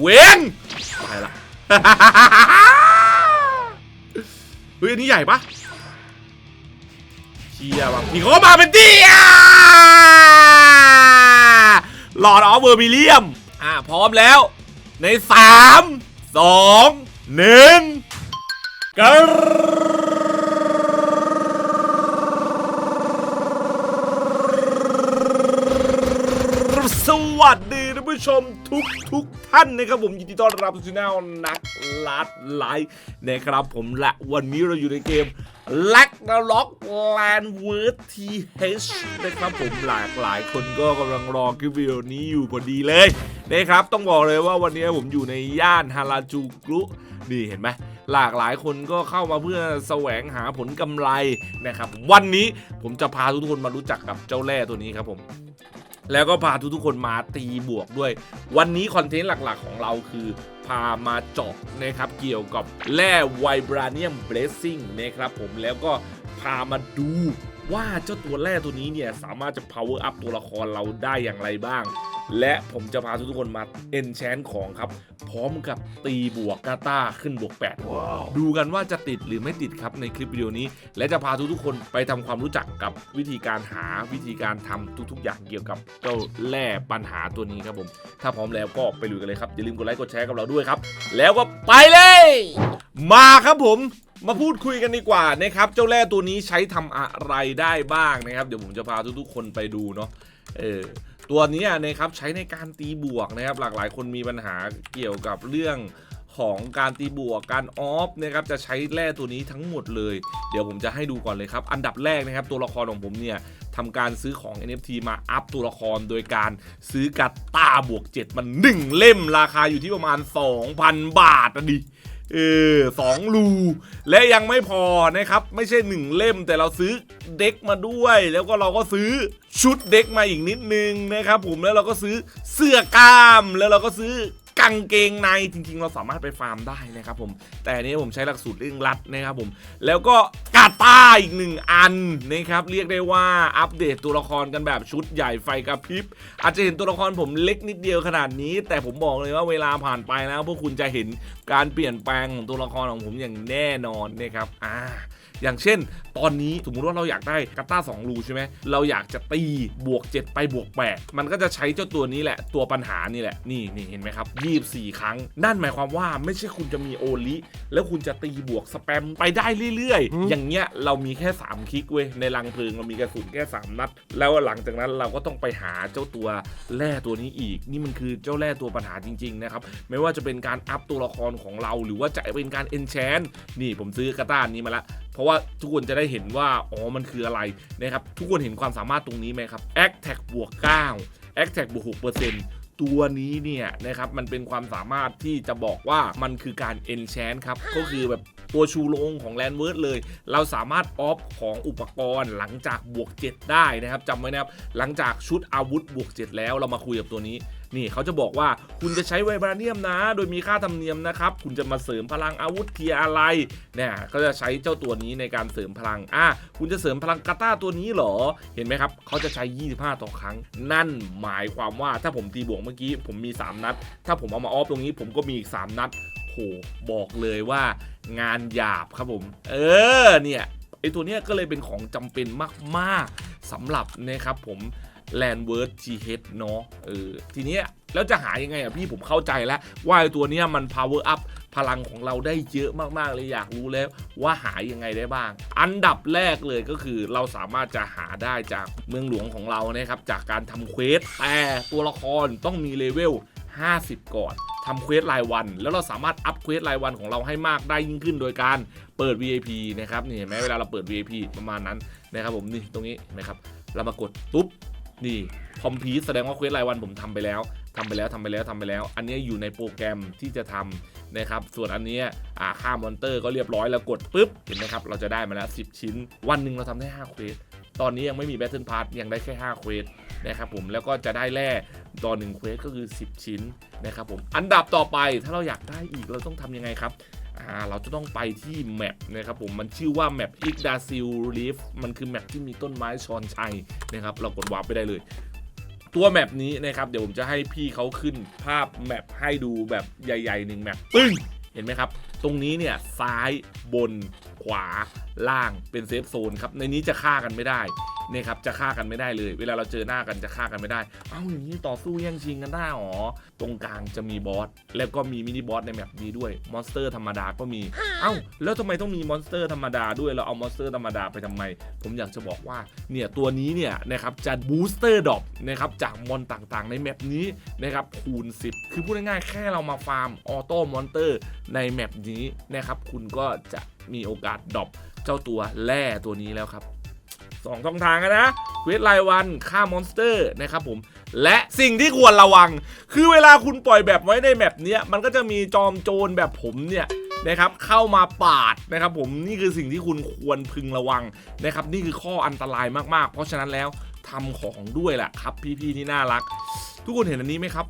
เวนไปละเฮ้ยอันนี้ใหญ่ปะเชียบางทีเขามาเป็นที่หลอดออฟเวอร์มิเลียม อ่าพร้อมแล้ว ในสามสองหนึ่งกันสวัสดีท่านผู้ชมทุกทุก ท่านนะครับผมยินดีต้อนรับสู่ช่องนักลัดไลฟ์นะครับผมและวันนี้เราอยู่ในเกม l a c n a r o c Land w o r d TH นะครับผมหลากหลายคนก็กำลังรอคลิปวิดีโอนี้อยู่พอดีเลยนะครับต้องบอกเลยว่าวันนี้ผมอยู่ในย่านฮาราจูกุนี่เห็นไหมหลากหลายคนก็เข้ามาเพื่อแสวงหาผลกำไรนะครับวันนี้ผมจะพาทุกคนมารู้จักกับเจ้าแร่ตัวนี้ครับผม แล้วก็พาทุกๆคนมาตีบวกด้วย วันนี้คอนเทนต์หลักๆ ของเราคือพามาเจาะนะครับเกี่ยวกับแร่ไวบราเนียมเบรสซิ่งนะครับผมแล้วก็พามาดูว่าเจ้าตัวแร่ตัวนี้เนี่ยสามารถจะ power up ตัวละครเราได้อย่างไรบ้าง และผมจะพาทุกๆคนมา enchant ของครับ พร้อมกับตีบวกกาตาขึ้นบวก8ดูกันว่าจะติดหรือไม่ติดครับในคลิปวิดีโอนี้ และจะพาทุกๆคนไปทำความรู้จักกับวิธีการหาวิธีการทำทุกๆ อย่างเกี่ยวกับเจ้าแร่ปัญหาตัวนี้ครับผม ถ้าพร้อมแล้วก็ไปลุยกันเลยครับอย่าลืมกดไลค์กดแชร์กับเราด้วยครับ แล้วก็ไปเลย มาครับผมมาพูดคุยกันดีกว่านะครับเจ้าแร่ตัวนี้ใช้ทำอะไรได้บ้างนะครับ เดี๋ยวผมจะพาทุกๆ คนไปดูเนาะเออ ตัวนี้นะครับใช้ในการตีบวกนะครับ หลากหลายคนมีปัญหาเกี่ยวกับเรื่องของการตีบวกการออฟนะครับจะใช้แร่ตัวนี้ทั้งหมดเลย เดี๋ยวผมจะให้ดูก่อนเลยครับ อันดับแรกนะครับ ตัวละครของผมเนี่ยทำการซื้อของ NFT มาอัพตัวละครโดยการซื้อกัตตาบวก 7 มัน 1 เล่มราคาอยู่ที่ประมาณ 2,000 บาทอะดิ เออสองรู และยังไม่พอนะครับ ไม่ใช่หนึ่งเล่มแต่เราซื้อเด็กมาด้วย แล้วก็เราก็ซื้อชุดเด็กมาอีกนิดนึงนะครับผมแล้วเราก็ซื้อเสื้อกล้ามแล้วเราก็ซื้อางเกงในจริง ๆ เราสามารถไปฟาร์มได้นะครับผม แต่นี้ผมใช้หลักสูตรเรื่องรัดนะครับผม แล้วก็กาตาอีกหนึ่งอันนะครับ เรียกได้ว่าอัปเดตตัวละครกันแบบชุดใหญ่ไฟกระพริบ อาจจะเห็นตัวละครผมเล็กนิดเดียวขนาดนี้ แต่ผมบอกเลยว่าเวลาผ่านไปแล้วพวกคุณจะเห็นการเปลี่ยนแปลงของตัวละครของผมอย่างแน่นอนนะครับ อ่า อย่างเช่น ตอนนี้สมมุติว่าเราอยากได้กัตตา2รูใช่ไหมเราอยากจะตีบวก 7 ไปบวก 8 มันก็จะใช้เจ้าตัวนี้แหละตัวปัญหานี่แหละนี่นี่เห็นไหมครับ24 ครั้ง นั่นหมายความว่าไม่ใช่คุณจะมีโอลิแล้วคุณจะตีบวกสแปมไปได้เรื่อยๆ อย่างเงี้ยเรามีแค่ 3 คลิกเว้ยในรังเพลิงเรามีกระสุนแค่3นัด แล้วหลังจากนั้นเราก็ต้องไปหาเจ้าตัวแร่ตัวนี้อีก นี่มันคือเจ้าแร่ตัวปัญหาจริงๆนะครับไม่ว่าจะเป็นการอัพตัวละครของเรา หรือว่าจะเป็นการเอนแชนนี่ผมซื้อกระต้านนี้มาละ เพราะว่าทุกคนจะได้เห็นว่าอ๋อมันคืออะไรนะครับทุกคนเห็นความสามารถตรงนี้ไหมครับ a c t a c บวก9 a c t a c บวก6%ตัวนี้เนี่ยนะครับมันเป็นความสามารถที่จะบอกว่ามันคือการ enchant ครับก็คือแบบตัวชูโรงของ Land w o r d เลย เราสามารถออฟของอุปกรณ์หลังจากบวก 7 ได้นะครับจำไว้นะครับ หลังจากชุดอาวุธบวก 7 แล้วเรามาคุยกับตัวนี้ นี่เขาจะบอกว่าคุณจะใช้ไวบราเนียมนะ โดยมีค่าธรรมเนียมนะครับ คุณจะมาเสริมพลังอาวุธเทียอะไรเนี่ยก็จะใช้เจ้าตัวนี้ในการเสริมพลังอะคุณจะเสริมพลังกาตาตัวนี้เหรอเห็นไหมครับเขาจะใช้ 25 ต่อครั้ง นั่นหมายความว่าถ้าผมตีบวกเมื่อกี้ผมมี 3 นัด ถ้าผมเอามาออฟตรงนี้ผมก็มีอีก 3 นัดโหบอกเลยว่างานหยาบครับผม เออเนี่ยไอตัวเนี้ยก็เลยเป็นของจำเป็นมาก ๆสำหรับนะครับผม Landword GH เฮดเนาะเออทีนี้แล้วจะหายังไงอะพี่ผมเข้าใจแล้ว ว่าตัวเนี้ยมัน power up พลังของเราได้เยอะมากๆเลยอยากรู้แล้วว่าหายังไงได้บ้าง อันดับแรกเลยก็คือเราสามารถจะหาได้จากเมืองหลวงของเรานะครับจากการทำเควสแต่ตัวละครต้องมีเลเวล 50 ก่อนทำเควสรายวัน แล้วเราสามารถอัพเควสรายวันของเราให้มากได้ยิ่งขึ้นโดยการเปิด VIP นะครับนี่เห็นไหมเวลาเราเปิด VIP ประมาณนั้นนะครับผมนี่ตรงนี้เห็นะครับเรามากดปุ๊บ นี่คอมพีแสดงว่าเควสรายวันผมทำไปแล้วทำไปแล้วทำไปแล้วทำไปแล้ว อันนี้อยู่ในโปรแกรมที่จะทำนะครับ ส่วนอันนี้อ่าค่ามอนเตอร์ก็เรียบร้อยแล้วกดปุ๊บเห็นไหมครับ เราจะได้มาแล้ว10 ชิ้น วันหนึ่งเราทำได้5เควสตอนนี้ยังไม่มีแบทเทิลพาร์ทยังได้แค่5เควสนะครับผมแล้วก็จะได้แร่ ต่อ1เควสก็คือ 10 ชิ้นนะครับผมอันดับต่อไปถ้าเราอยากได้อีกเราต้องทำยังไงครับเราจะต้องไปที่แมปนะครับผมมันชื่อว่าแมปอิกดาซิลลีฟมันคือแมปที่มีต้นไม้ชอนชัยนะครับเรากดวาร์ปไปได้เลย ตัวแมปนี้นะครับเดี๋ยวผมจะให้พี่เขาขึ้นภาพแมปให้ดูแบบใหญ่ๆหนึ่งแมปปึ้งเห็นไหมครับ ตรงนี้เนี่ยซ้ายบนขวาล่างเป็นเซฟโซนครับในนี้จะฆ่ากันไม่ได้ เนี่ยครับจะฆ่ากันไม่ได้เลย เวลาเราเจอหน้ากันจะฆ่ากันไม่ได้ เอ้าอย่างนี้ต่อสู้แย่งชิงกันได้หรอ ตรงกลางจะมีบอสแล้วก็มีมินิบอสในแมปนี้ด้วยมอนสเตอร์ธรรมดาก็มี เอ้าแล้วทำไมต้องมีมอนสเตอร์ธรรมดาด้วยเราเอามอนสเตอร์ธรรมดาไปทำไม ผมอยากจะบอกว่าเนี่ยตัวนี้เนี่ยนะครับจะบูสเตอร์ดรอปนะครับจากมอนต่างๆ ในแมปนี้นะครับคูณ 10 คือพูดง่ายๆแค่เรามาฟาร์มออโต้มอนเตอร์ในแมปนี้นะครับคุณก็จะมีโอกาสดรอปเจ้าตัวแร่ตัวนี้แล้วครับ สองช่องทางนะเควสรายวันฆ่ามอนสเตอร์นะครับผม และสิ่งที่ควรระวัง คือเวลาคุณปล่อยแบบไว้ในแมปเนี้ยมันก็จะมีจอมโจรแบบผมเนี่ยนะครับเข้ามาปาดนะครับผมนี่คือสิ่งที่คุณควรพึงระวังนะครับนี่คือข้ออันตรายมากๆ เพราะฉะนั้นแล้วทำของด้วยแหละครับ พี่ๆที่น่ารัก ทุกคนเห็นอันนี้ไหมครับ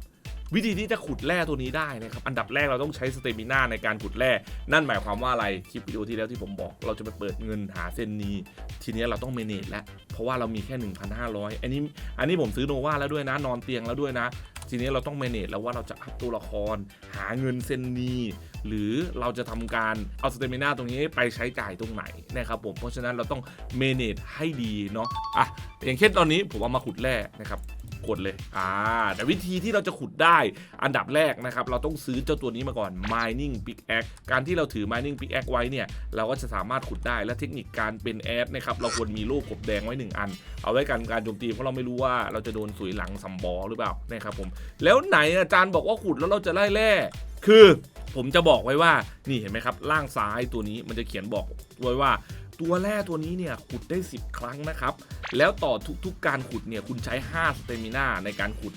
วิธีที่จะขุดแร่ตัวนี้ได้นะครับอันดับแรกเราต้องใช้สเตมิน่าในการขุดแร่นั่นหมายความว่าอะไรคลิปวิดีโอที่แล้วที่ผมบอก เราจะไปเปิดเงินหาเส้นนี้ทีนี้เราต้องเมเนจแล้วเพราะว่าเรามีแค่ 1,500 อันนี้อันนี้ผมซื้อโนวาแล้วด้วยนะนอนเตียงแล้วด้วยนะทีนี้เราต้องเมเนจแล้วว่าเราจะอัพตัวละคร หาเงินเส้นนี้หรือเราจะทำการเอาสเตมิน่าตรงนี้ไปใช้จ่ายตรงไหนนะครับผมเพราะฉะนั้นเราต้องเมเนจให้ดีเนาะอะอย่างเช่นตอนนี้ผมเอามาขุดแร่นะครับ กดเลยอ่าแต่วิธีที่เราจะขุดได้อันดับแรกนะครับ เราต้องซื้อเจ้าตัวนี้มาก่อน mining pickaxe การที่เราถือ mining pickaxe ไว้เนี่ย เราก็จะสามารถขุดได้และเทคนิคการเป็นแอดนะครับ เราควรมีลูกกบแดงไว้ 1 อัน เอาไว้กันการโจมตี เพราะเราไม่รู้ว่าเราจะโดนสุยหลังสัมบอหรือเปล่านะครับผม แล้วไหนอาจารย์บอกว่าขุดแล้วเราจะไล่แร่คือผมจะบอกไว้ว่า นี่เห็นไหมครับ ล่างซ้ายตัวนี้มันจะเขียนบอกไว้ว่า ตัวแร่ตัวนี้เนี่ยขุดได้ 10 ครั้งนะครับ แล้วต่อทุกๆการขุดเนี่ยคุณใช้ 5 สเตมิน่าในการขุด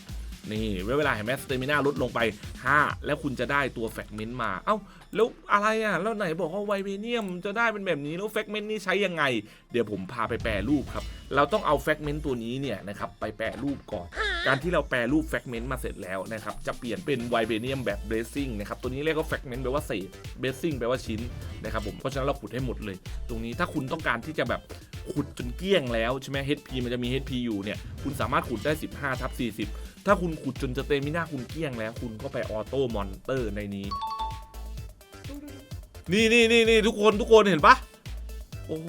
นี่เวลาเห็นไหมสเตมิน่าลดลงไป 5 แล้วคุณจะได้ตัวแฟกเมนต์มา เอ้า แล้วอะไรอะ แล้วไหนบอกว่าไวเบเนียมจะได้เป็นแบบนี้ แล้วแฟกเมนต์นี่ใช้ยังไง เดี๋ยวผมพาไปแปรรูปครับ เราต้องเอาแฟกเมนต์ตัวนี้เนี่ยนะครับไปแปรรูปก่อน การที่เราแปรรูปแฟกเมนต์มาเสร็จแล้วนะครับ จะเปลี่ยนเป็นไวเบเนียมแบบเบสซิ่งนะครับ ตัวนี้เรียกว่าแฟกเมนต์แปลว่าเศษเบสซิ่งแปลว่าชิ้นนะครับผม เพราะฉะนั้นเราขุดให้หมดเลย ตรงนี้ถ้าคุณต้องการที่จะแบบขุดจนเกลี้ยงแล้วใช่ไหม HP มันจะมี HP อยู่เนี่ย คุณสามารถขุดได้ 15ทับ40 ถ้าคุณขุดจนจะเต็มมิน่าคุณเกลี้ยงแล้ว คุณก็ไปออโต้มอนเตอร์ในนี้ นี่นี่นี่นี่ทุกคนทุกคนเห็นปะโอ้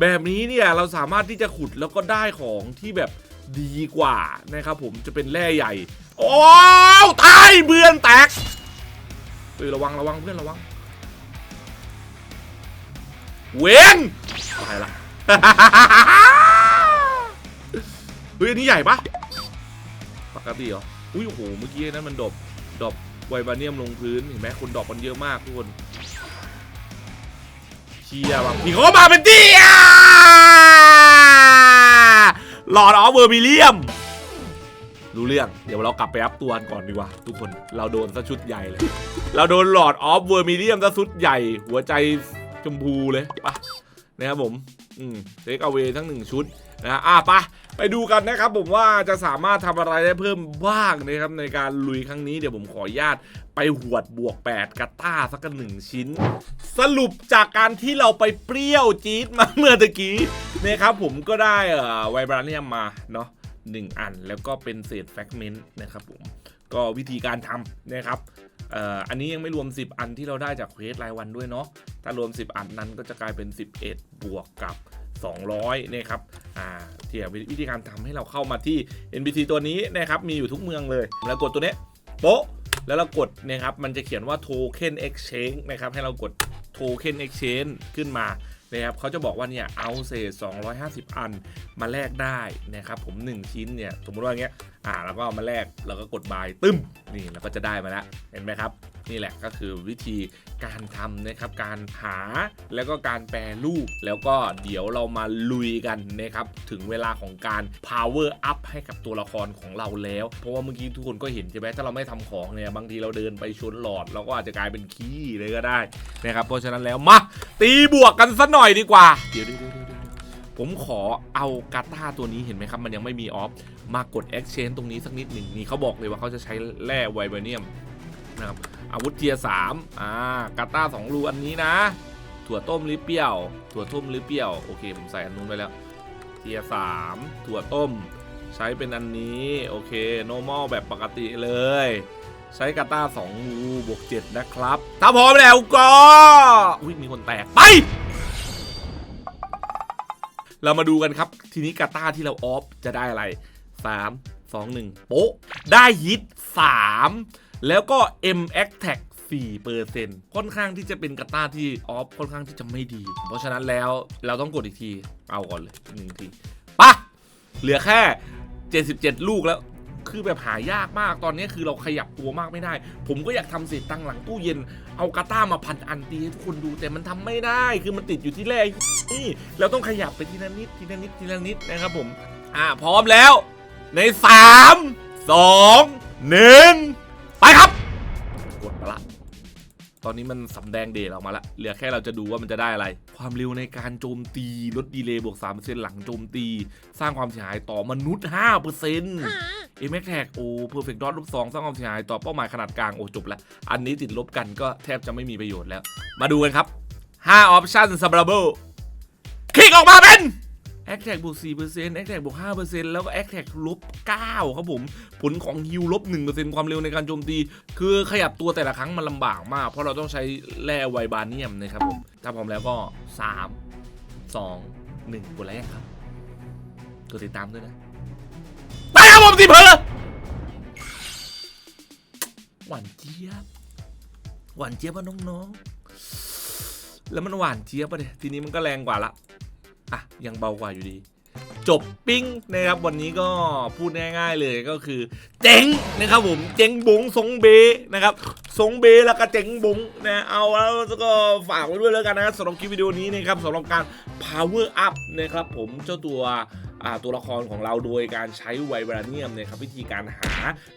แบบนี้เนี่ยเราสามารถที่จะขุดแล้วก็ได้ของที่แบบดีกว่านะครับผมจะเป็นแร่ใหญ่ โอ้ตายเบือนแตกเฮ้ยระวังระวังเพื่อนระวัง เวนตายละเฮ้ยอันนี้ใหญ่ปะ ปกติเหรอ อุ้ยโอ้โห เมื่อกี้นั้นมันดรอปดรอปไวบาเนียมลงพื้น เห็นไหมคนดอปมันเยอะมากทุกคน เชียร์บางทีเขามาเป็นที่อะหลอดออฟเวอร์มิเลียม รู้เรื่อง เดี๋ยวเรากลับไปอัพตัวก่อนดีกว่า ทุกคน เราโดนซะชุดใหญ่เลย เราโดนหลอดออฟเวอร์มิเลียมซะชุดใหญ่ หัวใจชมพูเลยไปะนะครับผม อืมเทคเอาเวทั้งหนึ่งชุดนะอะไปไปดูกันนะครับผมว่าจะสามารถทำอะไรได้เพิ่มบ้างนะครับในการลุยครั้งนี้เดี๋ยวผมขออนุญาตไปหวดบวก 8กาต้าสักหนึ่งชิ้น สรุปจากการที่เราไปเปรี้ยวจี๊ดมาเมื่อตะกี้นะครับผมก็ได้เอ่อไวบราเนียมมาเนาะหนึ่งอันแล้วก็เป็นเศษแฟกเมนต์นะครับผม ก็วิธีการทำนะครับอันนี้ยังไม่รวม 10 อันที่เราได้จากเควสรายวันด้วยเนาะถ้ารวม 10 อันนั้นก็จะกลายเป็น 11 บวกกับ 200นะครับอ่าที่วิธีการทำให้เราเข้ามาที่ NPC ตัวนี้นะครับมีอยู่ทุกเมืองเลย แล้วกดตัวเนี้ยโป๊ะแล้วเรากดนะครับมันจะเขียนว่า Token Exchange นะครับให้เรากด Token Exchange ขึ้นมานะครับเขาจะบอกว่าเนี่ยเอาเศษ250 อันมาแลกได้นะครับผม 1 ชิ้นเนี่ยสมมติว่าอย่างเงี้ยอ่าแล้วก็เอามาแลกแล้วก็กดบายตึ้มนี่เราก็จะได้มาแล้วเห็นไหมครับ นี่แหละก็คือวิธีการทำนะครับการหาแล้วก็การแปรรูปแล้วก็เดี๋ยวเรามาลุยกันนะครับถึงเวลาของการ power up ให้กับตัวละครของเราแล้ว เพราะว่าเมื่อกี้ทุกคนก็เห็นใช่ไหมถ้าเราไม่ทำของเนี่ยบางทีเราเดินไปชนหลอด เราก็อาจจะกลายเป็นขี้เลยก็ได้นะครับเพราะฉะนั้นแล้วมาตีบวกกันสักหน่อยดีกว่าเดี๋ยวดี๋ ผมขอเอากาตาตัวนี้เห็นไหมครับ มันยังไม่มีออฟ มากด Exchange ตรงนี้สักนิดหนึ่งนี่เขาบอกเลยว่าเขาจะใช้แร่ไวเบเนียมนะครับอาวุธเทียสามอ่ากาตาสองรูอันนี้นะ ถั่วต้มหรือเปรี้ยว ถั่วต้มหรือเปรี้ยว โอเค ผมใส่อันนู้นไปแล้ว เทียสามถั่วต้ม ใช้เป็นอันนี้ โอเค normal แบบปกติเลย ใช้กาต้า2งูบวก7นะครับ ถ้าพร้อมแล้วก็ อุ้ยมีคนแตกไป เรามาดูกันครับ ทีนี้กาต้าที่เราออฟจะได้อะไร 3 2 1 โป๊ะ ได้ฮิต 3 แล้วก็ M a c t a c 4%ค่อนข้างที่จะเป็นกาต้าที่ออฟค่อนข้างที่จะไม่ดี เพราะฉะนั้นแล้วเราต้องกดอีกที เอาก่อนเลยหนึ่งทีปะเหลือแค่ 77 ลูกแล้ว คือแบบหายากมากตอนนี้คือเราขยับตัวมากไม่ได้ ผมก็อยากทำเศษตังหลังตู้เย็น เอากาต้ามาพันอันตีให้ทุกคนดูแต่มันทำไม่ได้คือมันติดอยู่ที่แรกนี่เราต้องขยับไปทีละนิดทีละนิดทีละนิดนะครับผมอ่าพร้อมแล้วใน3 2 1ไปครับกดมาละตอนนี้มันสำแดงเดชออกมาละเหลือแค่เราจะดูว่ามันจะได้อะไร ความเร็วในการโจมตีลดดีเลย์บวก3%หลังโจมตี สร้างความเสียหายต่อมนุษย์5%เอเมกแท็กโอ้เพอร์เฟกต์ดอทลูกสองสร้างความเสียหายต่อเป้าหมายขนาดกลาง โอ้จบแล้วอันนี้ติดลบกันก็แทบจะไม่มีประโยชน์แล้ว มาดูกันครับ5 option s u b b l e คลิกออกมาเป็น a c t a c บวก4% a c t a c บวก5%แล้วก็ a c t a c ลบ9ครับผม ผลของฮิวลบ1%ความเร็วในการโจมตี คือขยับตัวแต่ละครั้งมันลำบากมาก เพราะเราต้องใช้แร่ไวบาเนียมนะครับผม ถ้าพร้อมแล้วก็3 2 1กดไลค์ครับ กดติดตามด้วยนะ ผมสิเพอหวานเจี๊ยบหวานเจี๊ยบป่ะน้องๆ แล้วมันหวานเจี๊ยบป่ะเนี่ยทีนี้มันก็แรงกว่าละอะยังเบากว่าอยู่ดี จบปิ้งนะครับวันนี้ก็พูดง่าย ๆเลยก็คือ เจ๋งนะครับผมเจ๋งบงสงเบนะครับสงเบแล้วก็เจ๋งบงนะเอาแล้วก็ฝากไว้ด้วยแล้วกันนะสำหรับคลิปวิดีโอนี้นะครับสำหรับการ power up นะครับผมเจ้าตัว ตัวละครของเราโดยการใช้ไวบราเนียมนะครับวิธีการหา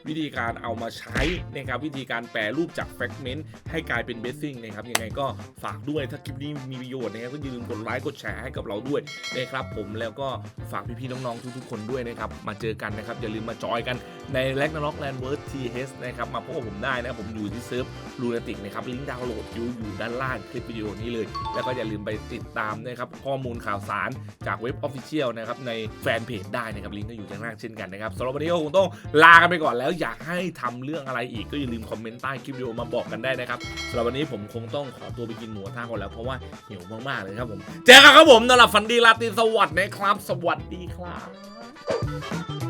วิธีการเอามาใช้นะครับวิธีการแปรรูปจากแฟกเมนต์ให้กลายเป็นเบสซิ่งนะครับยังไงก็ฝากด้วยถ้าคลิปนี้มีประโยชน์นะครับก็อย่าลืมกดไลค์กดแชร์ให้กับเราด้วยนะครับผมแล้วก็ฝากพี่ๆน้องๆทุกๆคนด้วยนะครับมาเจอกันนะครับอย่าลืมมาจอยกันใน r a g n a r o k Land w o r d TH นะครับมาพบกับผมได้นะผมอยู่ที่เซิร์ฟลูนาติกนะครับลิงก์ดาวน์โหลดอยู่อยู่ด้านล่างคลิปวิดีโอนี้เลย แล้วก็อย่าลืมไปติดตามนะครับข้อมูลข่าวสารจากเว็บออฟฟิเชียลนะครับในแฟนเพจได้นะครับลิงก์ก็อยู่ด้านล่างเช่นกันนะครับสำหรับวันนี้ก็คงต้องลากันไปก่อนแล้วอยากให้ทำเรื่องอะไรอีกก็อย่าลืมคอมเมนต์ใต้คลิปวิดีโอมาบอกกันได้นะครับสำหรับวันนี้ผมคงต้องขอตัวไปกินหมูกระทะก่อนแล้วเพราะว่าหิวมากๆเลยครับผมเจอกันครับผมสำหรับฟันดีลาตินสวัสดีนะครับ สวัสดีครับ